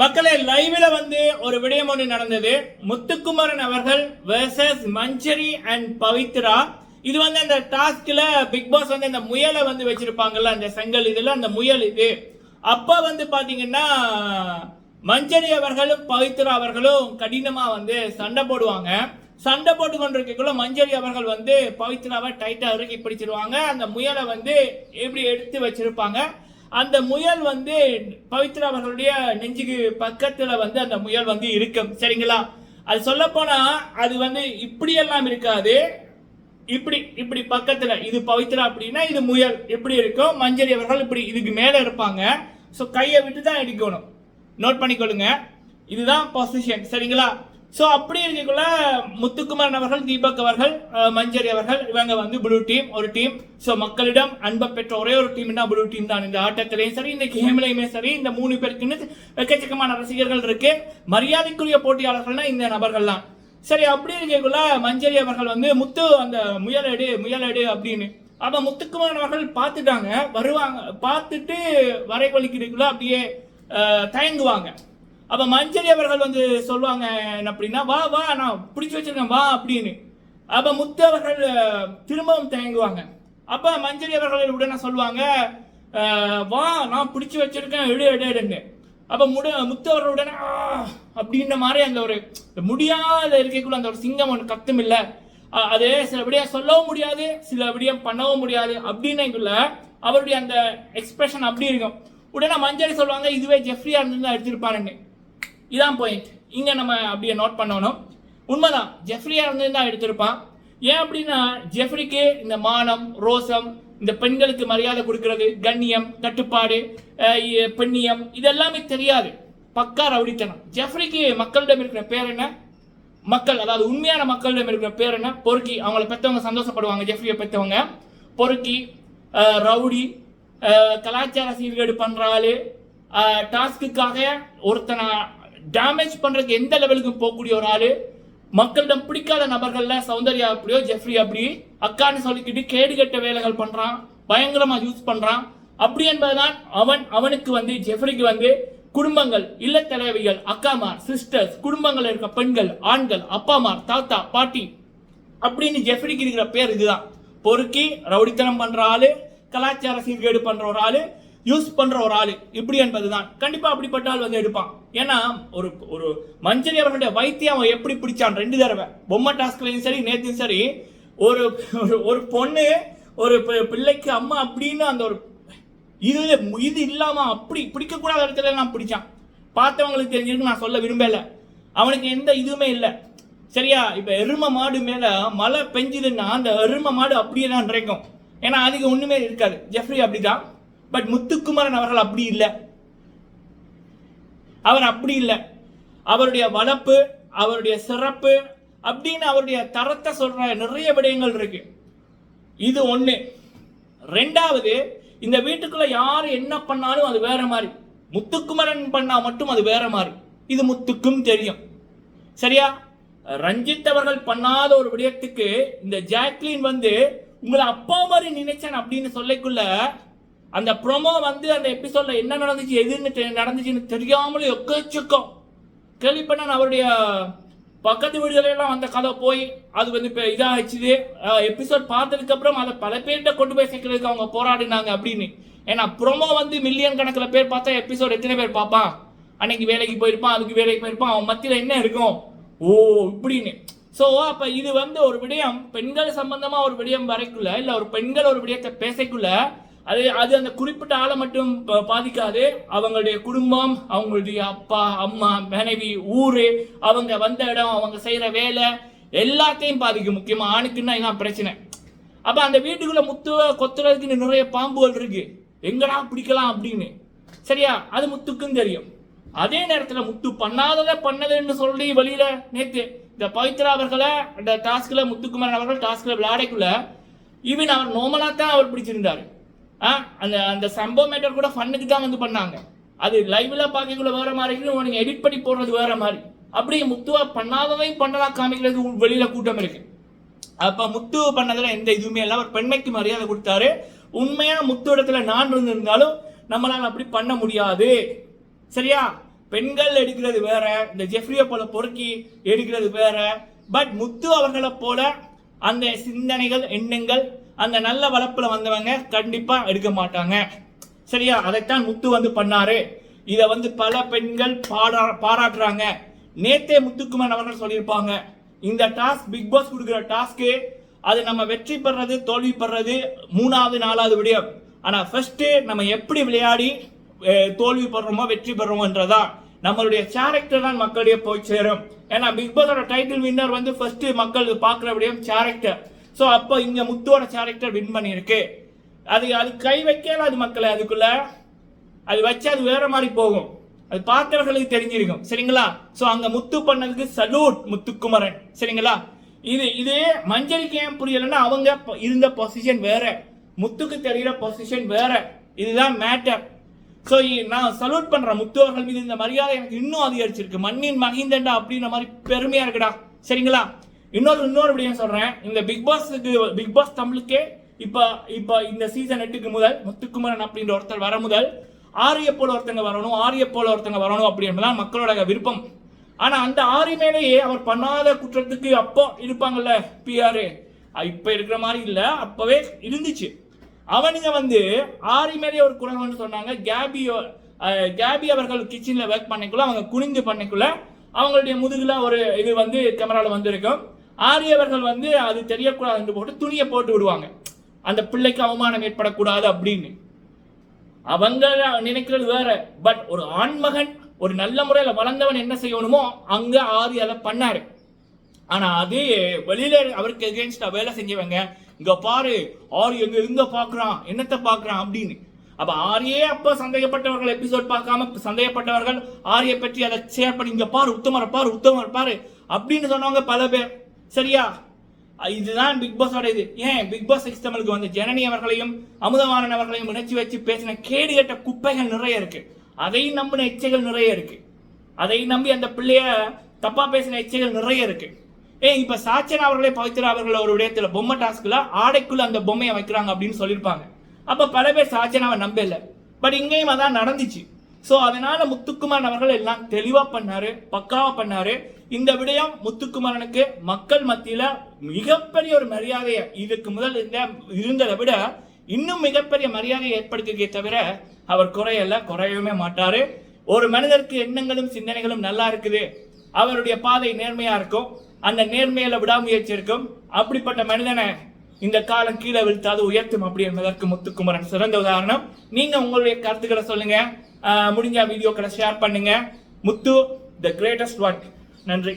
மக்களே லைவ்ல வந்து ஒரு விடயம் ஒன்று நடந்தது. முத்துக்குமரன் அவர்கள் வெர்சஸ் மஞ்சரி அண்ட் பவித்ரா. இது வந்து அந்த டாஸ்க்ல பிக் பாஸ் வந்து அந்த முயலை வந்து வச்சிருப்பாங்கல்ல அந்த செங்கல் இதுல அந்த முயல் இது. அப்ப வந்து பாத்தீங்கன்னா மஞ்சரி அவர்களும் பவித்ரா அவர்களும் கடினமா வந்து சண்டை போடுவாங்க. சண்டை போட்டு கொண்டிருக்கக்குள்ள மஞ்சரி அவர்கள் வந்து பவித்ராவை டைட்டா இறுக்கி பிடிச்சிருவாங்க. அந்த முயலை வந்து எப்படி எடுத்து வச்சிருப்பாங்க? அந்த முயல் வந்து பவித்ரா அவர்களுடைய நெஞ்சுக்கு பக்கத்தில் வந்து அந்த முயல் வந்து இருக்கும். சரிங்களா? அது சொல்ல போனா அது வந்து இப்படியெல்லாம் இருக்காது. இப்படி இப்படி பக்கத்தில். இது பவித்ரா அப்படின்னா இது முயல். எப்படி இருக்கும்? மஞ்சரி அவர்கள் இப்படி இதுக்கு மேலே இருப்பாங்க. ஸோ கையை விட்டு தான் எடுக்கணும். நோட் பண்ணிக்கொள்ளுங்க. இதுதான் பொசிஷன் சரிங்களா? ஸோ அப்படி இருக்கக்குள்ள முத்துக்குமாரன் அவர்கள் தீபக் அவர்கள் மஞ்சரி அவர்கள் இவங்க வந்து ப்ளூ டீம் ஒரு டீம் ஸோ மக்களிடம் அன்பை பெற்ற ஒரே ஒரு டீம்னா ப்ளூ டீம் தான். இந்த ஆட்டத்திலையும் சரி இந்த கேம்லையுமே சரி இந்த மூணு பேருக்குன்னு எக்கச்சக்கமான ரசிகர்கள் இருக்கு. மரியாதைக்குரிய போட்டியாளர்கள்னா இந்த நபர்கள் தான் சரி அப்படி இருக்கக்குள்ள மஞ்சரி அவர்கள் வந்து முத்து அந்த முயலடு முயலடு அப்படின்னு. அப்போ முத்துக்குமாரன் அவர்கள் பார்த்துட்டாங்க வருவாங்க பார்த்துட்டு வரைவழிக்கிறதுக்குள்ள அப்படியே தயங்குவாங்க. அப்போ மஞ்சரி அவர்கள் வந்து சொல்லுவாங்க என்ன அப்படின்னா வா வா நான் பிடிச்சி வச்சிருக்கேன் வா அப்படின்னு. அப்போ முத்து அவர்கள் திரும்பவும் தயங்குவாங்க. அப்போ மஞ்சரி அவர்கள் உடனே சொல்லுவாங்க வா நான் பிடிச்சி வச்சிருக்கேன் எடு எடு எடுன்னு. அப்போ முட முத்து அவர்கள் உடனே அப்படின்ற மாதிரி அந்த ஒரு முடியாத இருக்கைக்குள்ள அந்த ஒரு சிங்கம் ஒன்று கத்தும் இல்லை. அது சிலபடியாக சொல்லவும் முடியாது சிலபடியாக பண்ணவும் முடியாது அப்படின்னுக்குள்ள அவருடைய அந்த எக்ஸ்பிரஷன் அப்படி இருக்கும். உடனே மஞ்சள் சொல்லுவாங்க இதுவே ஜெஃப்ரியா இருந்து எடுத்திருப்பாருன்னு இதான் பாயிண்ட் இங்கே நம்ம அப்படியே நோட் பண்ணணும். உண்மைதான் ஜெஃப்ரியாக இருந்து தான் எடுத்திருப்பான். ஏன் அப்படின்னா ஜெஃப்ரிக்கு இந்த மானம் ரோசம் இந்த பெண்களுக்கு மரியாதை கொடுக்கறது கண்ணியம் கட்டுப்பாடு பெண்ணியம் இதெல்லாமே தெரியாது. பக்கா ரவுடித்தனம். ஜெஃப்ரிக்கு மக்களிடம் இருக்கிற பேர் என்ன? மக்கள் அதாவது உண்மையான மக்களிடம் இருக்கிற பேர் என்ன? பொறுக்கி. அவங்கள பெற்றவங்க சந்தோஷப்படுவாங்க ஜெஃப்ரியை பெற்றவங்க பொறுக்கி ரவுடி கலாச்சார சீர்கேடு பண்ணுறாள் ஆளு. டாஸ்க்குக்காக ஒருத்தனை டேமேஜ் பண்ணுறதுக்கு எந்த லெவலுக்கு போகக்கூடிய ஒரு ஆள்? மக்களிடம் பிடிக்காத நபர்கள்ல சௌந்தர்யா அப்படியோ ஜெஃப்ரி அப்படி அக்கான்னு சொல்லிக்கிட்டு கேடுகெட்ட வேலைகள் பண்ணுறான் பயங்கரமாக யூஸ் பண்ணுறான் அப்படி என்பதுதான் அவன் அவனுக்கு வந்து ஜெஃப்ரிக்கு வந்து குடும்பங்கள் இல்லத்தலைவிகள் அக்காமார் சிஸ்டர்ஸ் குடும்பங்கள் இருக்க பெண்கள் ஆண்கள் அப்பாமார் தாத்தா பாட்டி அப்படின்னு ஜெஃப்ரிக்கு இருக்கிற பேர் இதுதான். பொறுக்கி ரவுடித்தனம் பண்ற ஆளு கலாச்சார சீர்கேடு பண்ற ஒரு ஆளு யூஸ் பண்ற ஒரு ஆளு இப்படி என்பதுதான். கண்டிப்பா அப்படிப்பட்ட ஆள் வந்து எடுப்பான். ஏன்னா ஒரு ஒரு மஞ்சள் அவர்களுடைய வைத்தியம் அவன் எப்படி பிடிச்சான்? ரெண்டு தடவை. பொம்மை டாஸ்க்லையும் சரி நேத்தையும் சரி ஒரு ஒரு- ஒரு பொண்ணு ஒரு பிள்ளைக்கு அம்மா அப்படின்னு அந்த ஒரு இது இது இல்லாம அப்படி பிடிக்கக்கூடாத இடத்துல நான் பிடிச்சான். பார்த்தவங்களுக்கு தெரிஞ்சிருக்கு நான் சொல்ல விரும்பல. அவனுக்கு எந்த இதுவுமே இல்லை. சரியா? இப்ப எரும மாடு மேல மழை பெஞ்சுதுன்னா அந்த எரும மாடு அப்படியே தான் நிறைக்கும். ஏன்னா அதுக்கு ஒண்ணுமே இருக்காது. ஜெஃப்ரி அப்படிதான். பட் முத்துக்குமரன் அவர்கள் அப்படி இல்லை. அவர் அப்படி இல்லை. அவருடைய வளர்ப்பு அவருடைய சிறப்பு அப்படின்னு அவருடைய தரத்தை சொல்ற நிறைய விடயங்கள் இருக்கு. இது ஒன்று ரெண்டாவது இந்த வீட்டுக்குள்ள யார் என்ன பண்ணாலும் அது வேற மாதிரி. முத்துக்குமரன் பண்ணா மட்டும் அது வேற மாதிரி. இது முத்துக்கும் தெரியும். சரியா? ரஞ்சித் அவர்கள் பண்ணாத ஒரு விடயத்துக்கு இந்த ஜாக்லின் வந்து உங்களை அப்பா மாதிரி நினைச்சேன் அப்படின்னு சொல்லக்குள்ள அந்த ப்ரொமோ வந்து அந்த எபிசோடில் என்ன நடந்துச்சு எதுன்னு தெ- நடந்துச்சுன்னு தெரியாமலே எக்கச்சக்கம். கேள்விப்பட்டான் அவருடைய பக்கத்து வீடுகளெல்லாம் அந்த கதை போய் அது வந்து இப்போ இதாகிச்சுது எபிசோட் பார்த்ததுக்கப்புறம் அதை பல பேர்கிட்ட கொண்டு போய் சேர்க்கறதுக்கு அவங்க போராடினாங்க அப்படின்னு. ஏன்னா ப்ரொமோ வந்து மில்லியன் கணக்கில் பேர் பார்த்தா எபிசோட் எத்தனை பேர் பார்ப்பான்? அன்னைக்கு வேலைக்கு போயிருப்பான் அதுக்கு வேலைக்கு போயிருப்பான் அவன் மத்தியில் என்ன இருக்கும்? ஓ இப்படின்னு. ஸோ அப்போ இது வந்து ஒரு விடயம் பெண்கள் சம்பந்தமாக ஒரு விடயம் வரைக்குள்ள இல்லை ஒரு பெண்கள் ஒரு விடயத்தை பேசக்குள்ள அது அது அந்த குறிப்பிட்ட ஆளை மட்டும் பாதிக்காது. அவங்களுடைய குடும்பம் அவங்களுடைய அப்பா அம்மா மனைவி ஊரு அவங்க வந்த இடம் அவங்க செய்யற வேலை எல்லாத்தையும் பாதிக்கும். முக்கியமா ஆணுக்குன்னா இதான் பிரச்சனை. அப்ப அந்த வீட்டுக்குள்ள முத்து கொத்துறதுக்கு நிறைய பாம்புகள் இருக்கு. எங்கடா பிடிக்கலாம் அப்படின்னு. சரியா? அது முத்துக்கும் தெரியும். அதே நேரத்தில் முத்து பண்ணாததை பண்ணதுன்னு சொல்லி வழியில நேற்று இந்த பவித்ரா அவர்களை அந்த டாஸ்கில் முத்துக்குமாரன் அவர்கள் டாஸ்கில் விளையாடக்குள்ள ஈவன் அவர் நோமலாக தான் அவர் பிடிச்சிருந்தாரு. அந்த அந்த சம்பவ மேட்டர் கூட ஃபன்னுக்கு தான் வந்து பண்ணாங்க. அது லைவ்ல பார்க்கக்குள்ள வேற மாதிரி இருக்கு எடிட் பண்ணி போடுறது வேற மாதிரி. அப்படியே முத்துவா பண்ணாதவையும் பண்ணலாம் காமிக்கிறது வெளியில கூட்டம் இருக்கு. அப்ப முத்து பண்ணதுல எந்த இதுவுமே இல்லை. அவர் பெண்மைக்கு மரியாதை கொடுத்தாரு. உண்மையான முத்து இடத்துல நான் இருந்திருந்தாலும் நம்மளால அப்படி பண்ண முடியாது. சரியா? பெண்கள் எடுக்கிறது வேற இந்த ஜெஃப்ரியை போல பொறுக்கி எடுக்கிறது வேற. பட் முத்து அவர்களை போல அந்த சிந்தனைகள் எண்ணங்கள் அந்த நல்ல வளர்ப்புல வந்தவங்க கண்டிப்பா எடுக்க மாட்டாங்க. சரியா? அதைத்தான் முத்து வந்து பண்ணாரு. இதை வந்து பல பெண்கள் பாடா பாராட்டுறாங்க. நேத்தே முத்துக்குமார் அவர்கள் சொல்லியிருப்பாங்க இந்த டாஸ்க் பிக் பாஸ் கொடுக்குற டாஸ்க்கு அது நம்ம வெற்றி பெறது தோல்வி பெறது மூணாவது நாலாவது விடயம். ஆனா ஃபர்ஸ்ட் நம்ம எப்படி விளையாடி தோல்வி பெறோமோ வெற்றி பெறோமோன்றதா நம்மளுடைய கேரக்டர் தான் மக்களிடையே போய் சேரும். ஏன்னா பிக் பாஸோட டைட்டில் வின்னர் வந்து ஃபர்ஸ்ட் மக்கள் பார்க்குற விடயம் கேரக்டர் ஸோ அப்போ இங்கே முத்துவோட கேரக்டர் வின் பண்ணியிருக்கு. அது அது கை வைக்கல அது மக்களை அதுக்குள்ள. அது வச்சு அது வேற மாதிரி போகும். அது பார்த்தவர்களுக்கு தெரிஞ்சிருக்கும். சரிங்களா? ஸோ அங்கே முத்து பண்ணதுக்கு சலூட் முத்துக்குமரன். சரிங்களா? இது இது மஞ்சளுக்கு ஏன் புரியலைன்னா அவங்க இருந்த பொசிஷன் வேற. முத்துக்கு தெரிகிற பொசிஷன் வேற. இதுதான் மேட்டர் ஸோ நான் சல்யூட் பண்ணுறேன் முத்துவர்கள் மீது இந்த மரியாதை எனக்கு இன்னும் அதிகரிச்சிருக்கு. மண்ணின் மகிந்தண்டா அப்படின்ற மாதிரி பெருமையா இருக்குடா. சரிங்களா? இன்னொரு இன்னொரு விடயம் சொல்றேன். இந்த பிக் பாஸ்க்கு பிக் பாஸ் தமிழுக்கே இப்ப இப்ப இந்த சீசன் எட்டுக்கு முதல் முத்துக்குமரன் அப்படின்ற ஒருத்தர் வர முதல் ஆரிய போல ஒருத்தங்க வரணும் ஆரிய போல ஒருத்தங்க வரணும் அப்படின்றதான் மக்களோட விருப்பம். ஆனா அந்த ஆரி மேலேயே அவர் பண்ணாத குற்றத்துக்கு அப்போ இருப்பாங்கல்ல பிஆர் இப்ப இருக்கிற மாதிரி இல்ல அப்பவே இருந்துச்சு. அவனுங்க வந்து ஆரி மேலே ஒரு குறை சொன்னாங்க. கேபியோ கேபி அவர்கள் கிச்சன்ல ஒர்க் பண்ணிக்குள்ள அவங்க குனிந்து பண்ணிக்குள்ள அவங்களுடைய முதுகுல ஒரு இது வந்து கேமரால வந்திருக்கும். ஆரியவர்கள் வந்து அது தெரியக்கூடாதுன்னு போட்டு துணியை போட்டு விடுவாங்க. அந்த பிள்ளைக்கு அவமானம் ஏற்படக்கூடாது அப்படின்னு. அவங்க நினைக்கிறது வேற. பட் ஒரு ஆண்மகன் ஒரு நல்ல முறையில் வளர்ந்தவன் என்ன செய்யணுமோ அங்க ஆரி அதை பண்ணாரு. ஆனா அதே வெளியில அவருக்கு எகேன்ஸ்டா வேலை செஞ்சவங்க இங்க பாரு ஆரி எங்க எங்க பாக்குறான் என்னத்தை பாக்குறான்? அப்படின்னு. அப்ப ஆரியே அப்ப சந்தேகப்பட்டவர்கள் எபிசோட் பார்க்காம சந்தேகப்பட்டவர்கள் ஆரியை பற்றி அதை ஷேர் பண்ணி இங்க பாரு உத்தமரை பாரு உத்தமர் பாரு அப்படின்னு சொன்னவங்க பல பேர். சரியா? இதுதான் பிக் பாஸோட இது. ஏன்? பிக் பாஸ் சிக்ஸ் தமிழுக்கு வந்து ஜனனி அவர்களையும் அமுதவாணன் அவர்களையும் இணைச்சி வச்சு பேசின கேடு கேட்ட குப்பைகள் நிறைய இருக்கு. அதையும் நம்பின எச்சைகள் நிறைய இருக்கு. அதை நம்பி அந்த பிள்ளைய தப்பா பேசின எச்சைகள் நிறைய இருக்கு. ஏன் இப்ப சாச்சன் அவர்களே பவித்ரா அவர்கள் ஒரு விடயத்துல பொம்மை டாஸ்க்ல ஆடைக்குள்ள அந்த பொம்மையை வைக்கிறாங்க அப்படின்னு சொல்லியிருப்பாங்க. அப்ப பல பேர் சாச்சனாவை நம்பல. பட் இங்கேயும் அதான் நடந்துச்சு. ஸோ அதனால முத்துக்குமாரன் அவர்கள் எல்லாம் தெளிவாக பண்ணாரு பக்காவாக பண்ணாரு. இந்த விடயம் முத்துக்குமாரனுக்கு மக்கள் மத்தியில் மிகப்பெரிய ஒரு மரியாதையை இதுக்கு முதல் இந்த இருந்ததை விட இன்னும் மிகப்பெரிய மரியாதையை ஏற்படுத்திருக்கே தவிர அவர் குறையல குறையவே மாட்டாரு. ஒரு மனிதருக்கு எண்ணங்களும் சிந்தனைகளும் நல்லா இருக்குது. அவருடைய பாதை நேர்மையா இருக்கும். அந்த நேர்மையில விடாமுயற்சி இருக்கும். அப்படிப்பட்ட மனிதனை இந்த காலம் கீழே விழுத்தாது உயர்த்தும் அப்படி என்பதற்கு முத்துக்குமரன் சிறந்த உதாரணம். நீங்க உங்களுடைய கருத்துக்களை சொல்லுங்க. முடிஞ்ச வீடியோக்களை ஷேர் பண்ணுங்க. முத்து த கிரேட்டஸ்ட் ஒன் நன்றி.